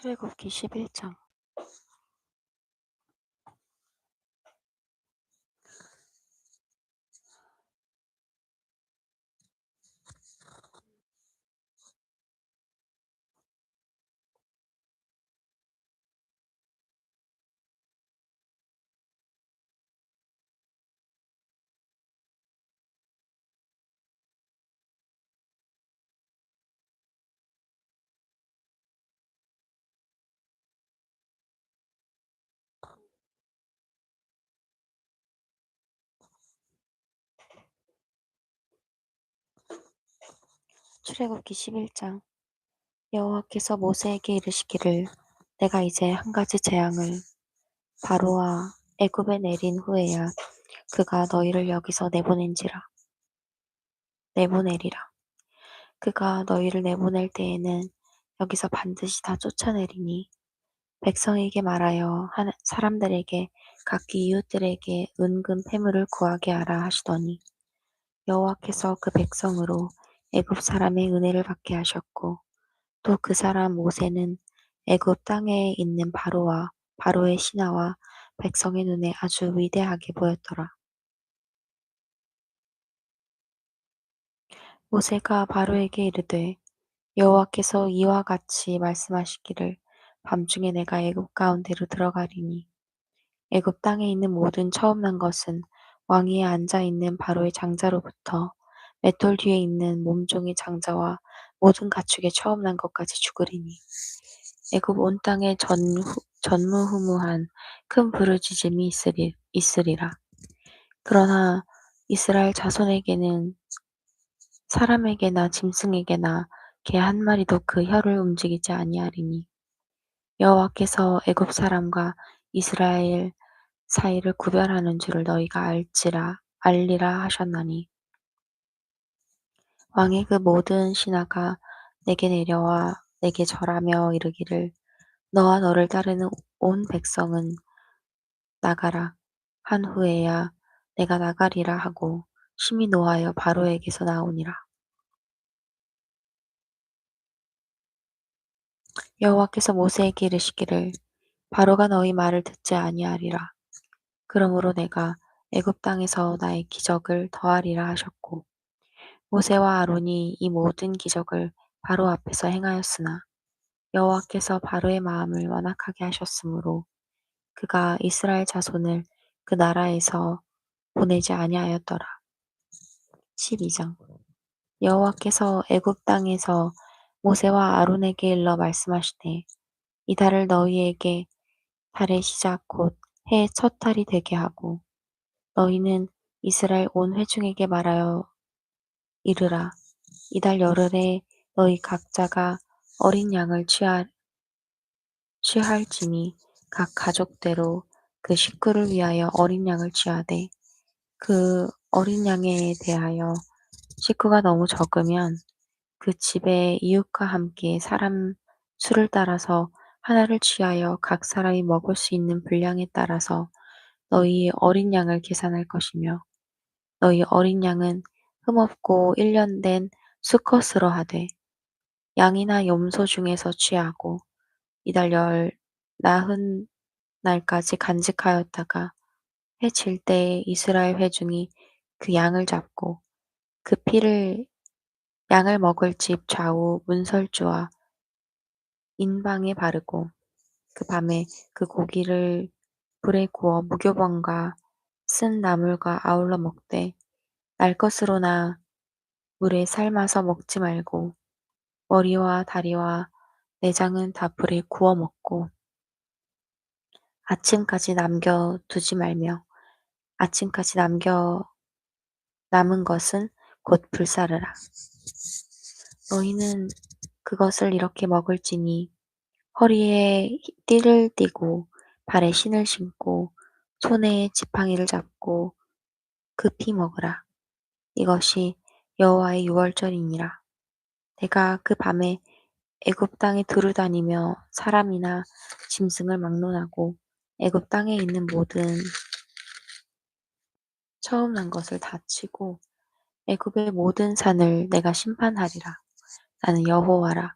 출애굽기 11장 출애굽기 11장. 여호와께서 모세에게 이르시기를 내가 이제 한 가지 재앙을 바로와 애굽에 내린 후에야 그가 너희를 여기서 내보낸지라. 내보내리라. 그가 너희를 내보낼 때에는 여기서 반드시 다 쫓아내리니 백성에게 말하여 사람들에게 각기 이웃들에게 은금 패물을 구하게 하라 하시더니 여호와께서 그 백성으로 애굽 사람의 은혜를 받게 하셨고 또 그 사람 모세는 애굽 땅에 있는 바로와 바로의 신하와 백성의 눈에 아주 위대하게 보였더라. 모세가 바로에게 이르되 여호와께서 이와 같이 말씀하시기를 밤중에 내가 애굽 가운데로 들어가리니 애굽 땅에 있는 모든 처음 난 것은 왕위에 앉아 있는 바로의 장자로부터 맷돌 뒤에 있는 몸종의 장자와 모든 가축의 처음 난 것까지 죽으리니 애굽 온 땅에 전후, 전무후무한 큰 부르짖음이 있으리, 있으리라. 그러나 이스라엘 자손에게는 사람에게나 짐승에게나 개 한 마리도 그 혀를 움직이지 아니하리니 여호와께서 애굽 사람과 이스라엘 사이를 구별하는 줄을 너희가 알지라 알리라 하셨나니 왕의 그 모든 신하가 내게 내려와 내게 절하며 이르기를 너와 너를 따르는 온 백성은 나가라 한 후에야 내가 나가리라 하고 심히 노하여 바로에게서 나오니라. 여호와께서 모세에게 이르시기를 바로가 너희 말을 듣지 아니하리라. 그러므로 내가 애굽 땅에서 나의 기적을 더하리라 하셨고 모세와 아론이 이 모든 기적을 바로 앞에서 행하였으나 여호와께서 바로의 마음을 완악하게 하셨으므로 그가 이스라엘 자손을 그 나라에서 보내지 아니하였더라. 12장 여호와께서 애굽 땅에서 모세와 아론에게 일러 말씀하시되 이 달을 너희에게 달의 시작 곧 해의 첫 달이 되게 하고 너희는 이스라엘 온 회중에게 말하여 이르라. 이달 열흘에 너희 각자가 어린 양을 취하, 취할지니 각 가족대로 그 식구를 위하여 어린 양을 취하되 그 어린 양에 대하여 식구가 너무 적으면 그 집의 이웃과 함께 사람 수를 따라서 하나를 취하여 각 사람이 먹을 수 있는 분량에 따라서 너희 어린 양을 계산할 것이며 너희 어린 양은 흠없고 1년 된 수컷으로 하되 양이나 염소 중에서 취하고 이달 열 나흔 날까지 간직하였다가 해 질 때에 이스라엘 회중이 그 양을 잡고 그 피를 양을 먹을 집 좌우 문설주와 인방에 바르고 그 밤에 그 고기를 불에 구워 무교병과 쓴 나물과 아울러 먹되 날 것으로나 물에 삶아서 먹지 말고 머리와 다리와 내장은 다 불에 구워 먹고 아침까지 남겨 두지 말며 아침까지 남겨 남은 것은 곧 불사르라. 너희는 그것을 이렇게 먹을지니 허리에 띠를 띠고 발에 신을 신고 손에 지팡이를 잡고 급히 먹으라. 이것이 여호와의 유월절이니라. 내가 그 밤에 애굽 땅에 두루다니며 사람이나 짐승을 막론하고 애굽 땅에 있는 모든 처음 난 것을 다 치고 애굽의 모든 산을 내가 심판하리라. 나는 여호와라.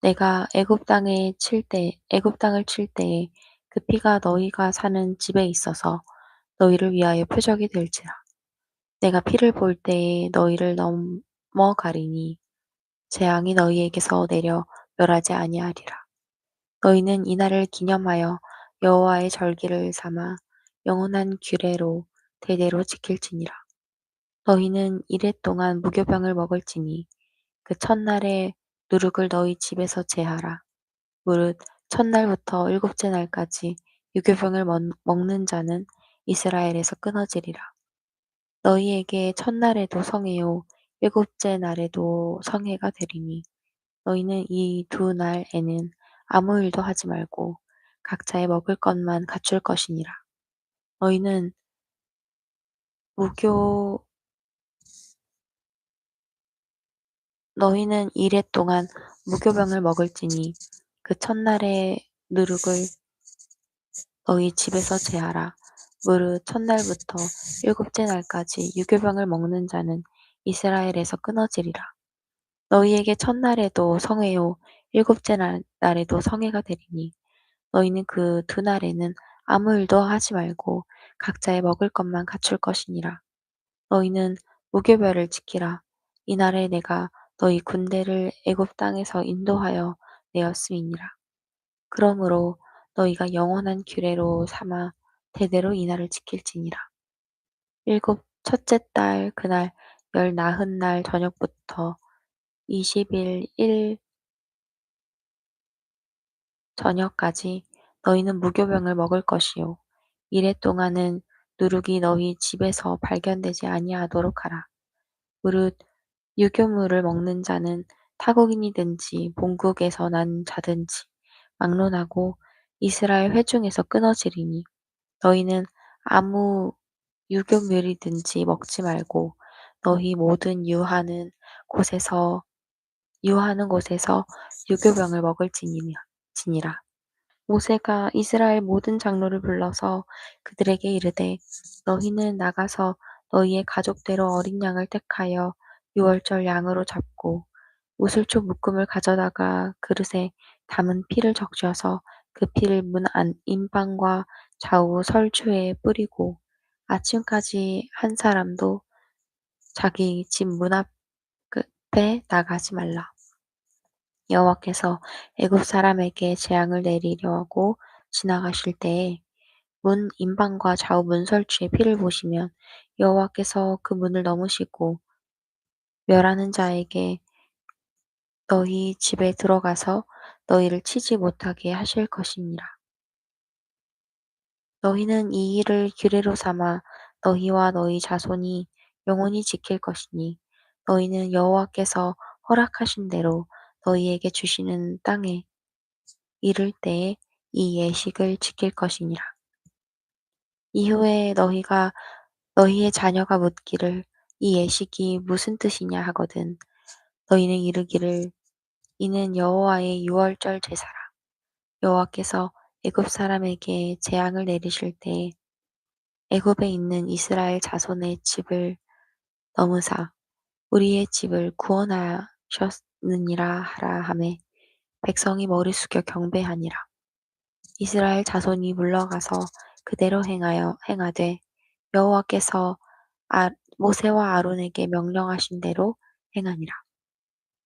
내가 애굽 땅에 칠 때, 애굽 땅을 칠 때에 그 피가 너희가 사는 집에 있어서 너희를 위하여 표적이 될지라. 내가 피를 볼 때에 너희를 넘어가리니 재앙이 너희에게서 내려 멸하지 아니하리라. 너희는 이날을 기념하여 여호와의 절기를 삼아 영원한 규례로 대대로 지킬지니라. 너희는 이래 동안 무교병을 먹을지니 그 첫날에 누룩을 너희 집에서 제하라. 무릇 첫날부터 일곱째 날까지 유교병을 먹는 자는 이스라엘에서 끊어지리라. 너희에게 첫날에도 성해요 일곱째 날에도 성해가 되리니 너희는 이 두 날에는 아무 일도 하지 말고 각자의 먹을 것만 갖출 것이니라. 너희는 무교 너희는 이래 동안 무교병을 먹을지니 그 첫날에 누룩을 너희 집에서 제하라. 무릇 첫날부터 일곱째 날까지 유교병을 먹는 자는 이스라엘에서 끊어지리라. 너희에게 첫날에도 성회요 일곱째 날, 날에도 성회가 되리니 너희는 그 두 날에는 아무 일도 하지 말고 각자의 먹을 것만 갖출 것이니라. 너희는 무교별을 지키라. 이날에 내가 너희 군대를 애굽 땅에서 인도하여 내었음이니라. 그러므로 너희가 영원한 규례로 삼아 대대로 이날을 지킬지니라. 일곱 첫째 달 그날 열 나흔 날 저녁부터 이십일 일 저녁까지 너희는 무교병을 먹을 것이요 이래 동안은 누룩이 너희 집에서 발견되지 아니하도록 하라. 무릇 유교물을 먹는 자는 타국인이든지 본국에서 난 자든지 막론하고 이스라엘 회중에서 끊어지리니 너희는 아무 유교물이든지 먹지 말고 너희 모든 유하는 곳에서 유하는 곳에서 유교병을 먹을지니라. 모세가 이스라엘 모든 장로를 불러서 그들에게 이르되 너희는 나가서 너희의 가족대로 어린 양을 택하여 유월절 양으로 잡고 우슬초 묶음을 가져다가 그릇에 담은 피를 적셔서 그 피를 문 안 인방과 좌우 설주에 뿌리고 아침까지 한 사람도 자기 집 문 앞에 나가지 말라. 여호와께서 애굽 사람에게 재앙을 내리려고 지나가실 때에 문 인방과 좌우 문설주에 피를 보시면 여호와께서 그 문을 넘으시고 멸하는 자에게 너희 집에 들어가서 너희를 치지 못하게 하실 것이니라. 너희는 이 일을 규례로 삼아 너희와 너희 자손이 영원히 지킬 것이니 너희는 여호와께서 허락하신 대로 너희에게 주시는 땅에 이를 때에 이 예식을 지킬 것이니라. 이후에 너희가 너희의 자녀가 묻기를 이 예식이 무슨 뜻이냐 하거든 너희는 이르기를 이는 여호와의 유월절 제사라. 여호와께서 애굽 사람에게 재앙을 내리실 때 애굽에 있는 이스라엘 자손의 집을 넘으사 우리의 집을 구원하셨느니라 하라 하매 백성이 머리 숙여 경배하니라. 이스라엘 자손이 물러가서 그대로 행하여 행하되 여호와께서 아, 모세와 아론에게 명령하신 대로 행하니라.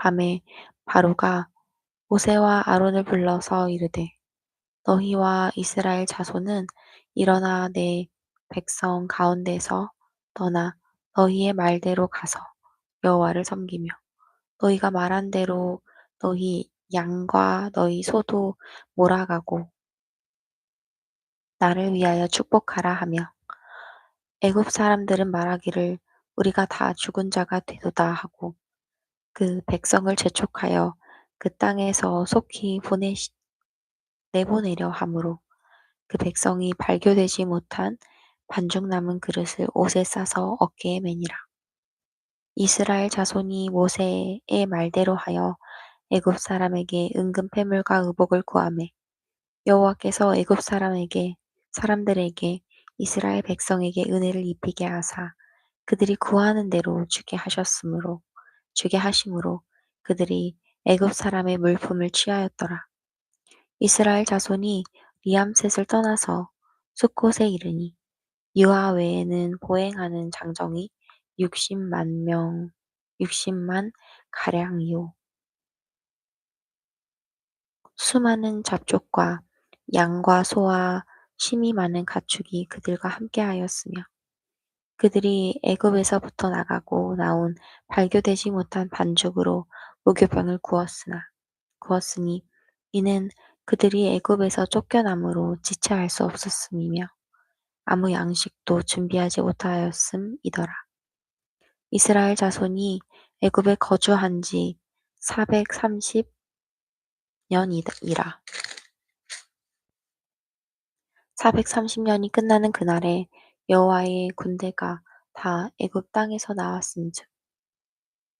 밤에 바로가 모세와 아론을 불러서 이르되 너희와 이스라엘 자손은 일어나 내 백성 가운데서 떠나 너희의 말대로 가서 여호와를 섬기며 너희가 말한 대로 너희 양과 너희 소도 몰아가고 나를 위하여 축복하라 하며 애굽 사람들은 말하기를 우리가 다 죽은 자가 되도다 하고 그 백성을 재촉하여 그 땅에서 속히 보내시, 내보내려 함으로 그 백성이 발교되지 못한 반죽 남은 그릇을 옷에 싸서 어깨에 매니라. 이스라엘 자손이 모세의 말대로 하여 애굽 사람에게 은금 패물과 의복을 구하매 여호와께서 애굽 사람에게 사람들에게 이스라엘 백성에게 은혜를 입히게 하사 그들이 구하는 대로 주게 하셨으므로 주게 하심으로 그들이 애굽 사람의 물품을 취하였더라. 이스라엘 자손이 리암셋을 떠나서 숫곳에 이르니 유아 외에는 보행하는 장정이 60만 명, 60만 가량이요. 수많은 잡족과 양과 소와 심이 많은 가축이 그들과 함께하였으며 그들이 애굽에서부터 나가고 나온 발교되지 못한 반죽으로 무교병을 구웠으나 구웠으니 이는 그들이 애굽에서 쫓겨남으로 지체할 수 없었음이며 아무 양식도 준비하지 못하였음이더라. 이스라엘 자손이 애굽에 거주한 지 430년이라. 430년이 끝나는 그날에 여호와의 군대가 다 애굽 땅에서 나왔은즉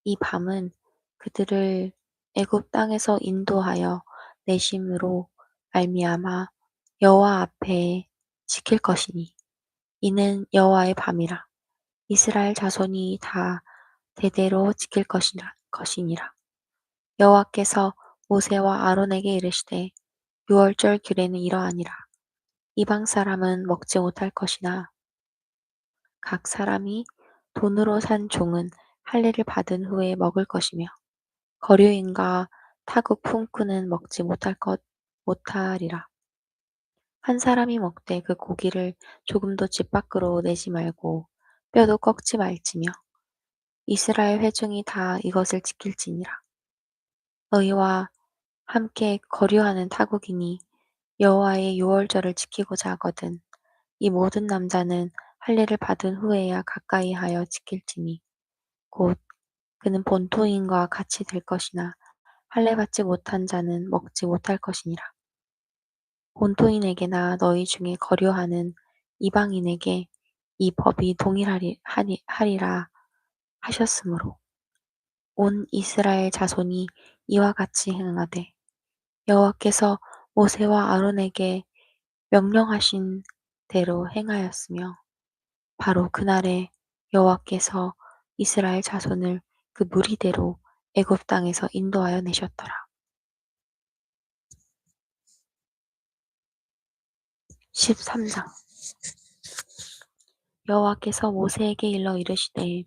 이 밤은 그들을 애굽 땅에서 인도하여 내심으로 말미암아 여호와 앞에 지킬 것이니 이는 여호와의 밤이라. 이스라엘 자손이 다 대대로 지킬 것이라 것이니라. 여호와께서 모세와 아론에게 이르시되 유월절 규례는 이러하니라. 이방 사람은 먹지 못할 것이나 각 사람이 돈으로 산 종은 할례를 받은 후에 먹을 것이며 거류인과 타국 품꾼은 먹지 못할 것 못하리라. 한 사람이 먹되 그 고기를 조금도 집 밖으로 내지 말고 뼈도 꺾지 말지며 이스라엘 회중이 다 이것을 지킬지니라. 너희와 함께 거류하는 타국인이 여호와의 유월절을 지키고자 하거든 이 모든 남자는 할례를 받은 후에야 가까이 하여 지킬지니 곧 그는 본토인과 같이 될 것이나 할례 받지 못한 자는 먹지 못할 것이니라. 본토인에게나 너희 중에 거류하는 이방인에게 이 법이 동일하리라 하셨으므로 온 이스라엘 자손이 이와 같이 행하되 여호와께서 모세와 아론에게 명령하신 대로 행하였으며 바로 그날에 여호와께서 이스라엘 자손을 그 무리대로 애굽 땅에서 인도하여 내셨더라. 13장 여호와께서 모세에게 일러 이르시되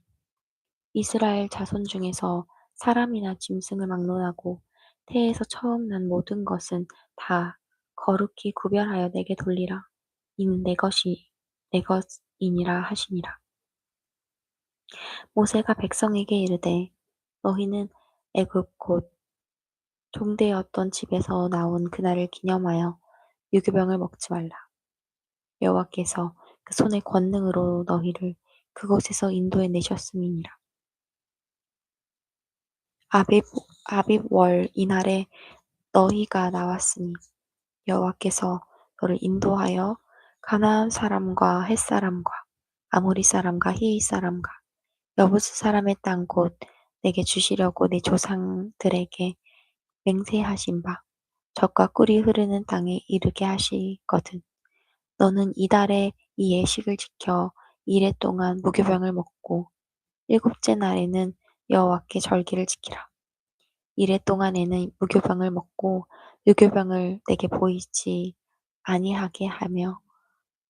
이스라엘 자손 중에서 사람이나 짐승을 막론하고 태에서 처음 난 모든 것은 다 거룩히 구별하여 내게 돌리라. 이는 내 것이 내 것 이니라 하시니라. 모세가 백성에게 이르되 너희는 애굽 곧 종대였던 집에서 나온 그날을 기념하여 유교병을 먹지 말라. 여호와께서 그 손의 권능으로 너희를 그곳에서 인도해 내셨음이니라. 아빕 아빕월 이날에 너희가 나왔으니 여호와께서 너를 인도하여 가나안 사람과 헷 사람과 아모리 사람과 히위 사람과 여부스 사람의 땅곧 내게 주시려고 내 조상들에게 맹세하신 바 젖과 꿀이 흐르는 땅에 이르게 하시거든. 너는 이달에 이 예식을 지켜 이래 동안 무교병을 먹고 일곱째 날에는 여호와께 절기를 지키라. 이래 동안에는 무교병을 먹고 유교병을 내게 보이지 아니하게 하며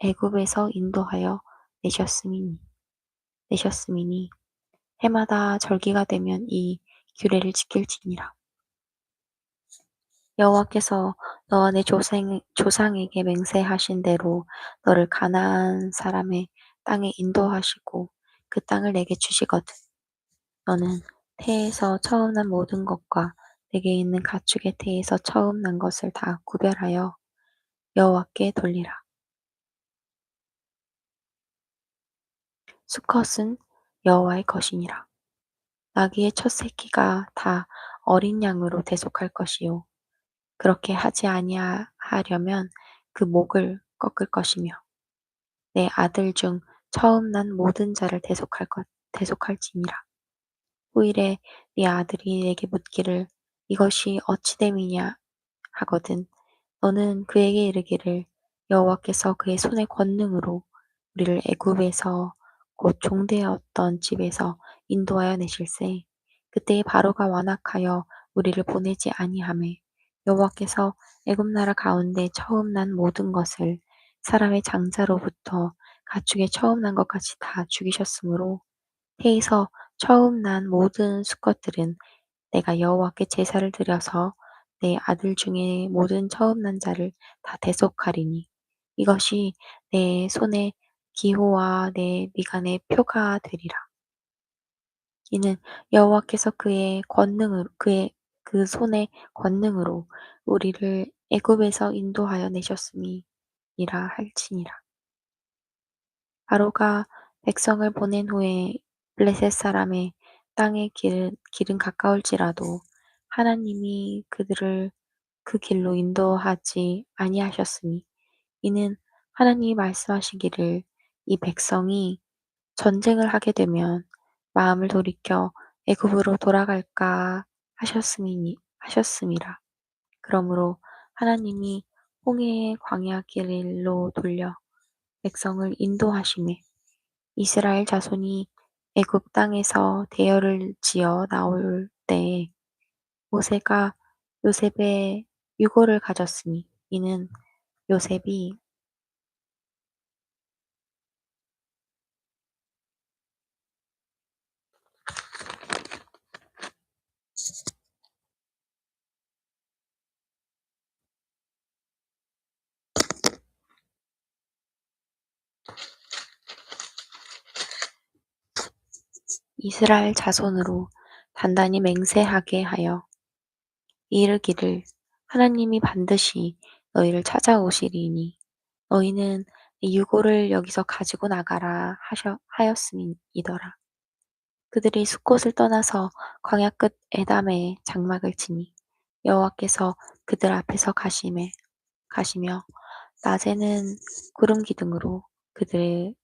애굽에서 인도하여 내셨음이니 내셨음이니 해마다 절기가 되면 이 규례를 지킬지니라. 여호와께서 너와 내 조상, 조상에게 맹세하신 대로 너를 가나안 사람의 땅에 인도하시고 그 땅을 내게 주시거든. 너는 태에서 처음 난 모든 것과 내게 있는 가축의 태에서 처음 난 것을 다 구별하여 여호와께 돌리라. 수컷은 여호와의 것이니라. 나귀의 첫 새끼가 다 어린 양으로 대속할 것이요 그렇게 하지 아니하려면 그 목을 꺾을 것이며 내 아들 중 처음 난 모든 자를 대속할 것 대속할지니라. 후일에 네 아들이 내게 묻기를 이것이 어찌 됨이냐 하거든 너는 그에게 이르기를 여호와께서 그의 손의 권능으로 우리를 애굽에서 곧 종되었던 집에서 인도하여 내실세. 그때에 바로가 완악하여 우리를 보내지 아니하매 여호와께서 애굽 나라 가운데 처음 난 모든 것을 사람의 장자로부터 가축의 처음 난 것까지 다 죽이셨으므로 태에서 처음 난 모든 수컷들은 내가 여호와께 제사를 드려서 내 아들 중에 모든 처음 난 자를 다 대속하리니 이것이 내 손의 기호와 내 미간의 표가 되리라. 이는 여호와께서 그의 권능으로 그의 그 손의 권능으로 우리를 애굽에서 인도하여 내셨음이니라 할지니라. 바로가 백성을 보낸 후에 블레셋 사람의 땅의 길은, 길은 가까울지라도 하나님이 그들을 그 길로 인도하지 아니하셨으니 이는 하나님이 말씀하시기를 이 백성이 전쟁을 하게 되면 마음을 돌이켜 애굽으로 돌아갈까 하셨음이니 하셨음이라. 그러므로 하나님이 홍해의 광야 길로 돌려 백성을 인도하심에 이스라엘 자손이 애굽 땅에서 대열을 지어 나올 때에 모세가 요셉의 유고를 가졌으니 이는 요셉이 이스라엘 자손으로 단단히 맹세하게 하여 이르기를 하나님이 반드시 너희를 찾아오시리니 너희는 이 유고를 여기서 가지고 나가라 하셔, 하였음이더라. 그들이 숲곳을 떠나서 광야 끝 에담에 장막을 치니 여호와께서 그들 앞에서 가심에 가시며 낮에는 구름 기둥으로 그들의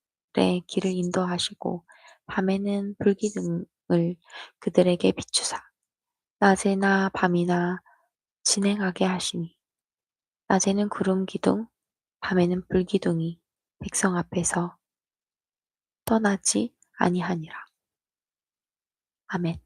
길을 인도하시고 밤에는 불기둥을 그들에게 비추사 낮에나 밤이나 진행하게 하시니 낮에는 구름 기둥 밤에는 불 기둥이 백성 앞에서 떠나지 아니하니라. 아멘.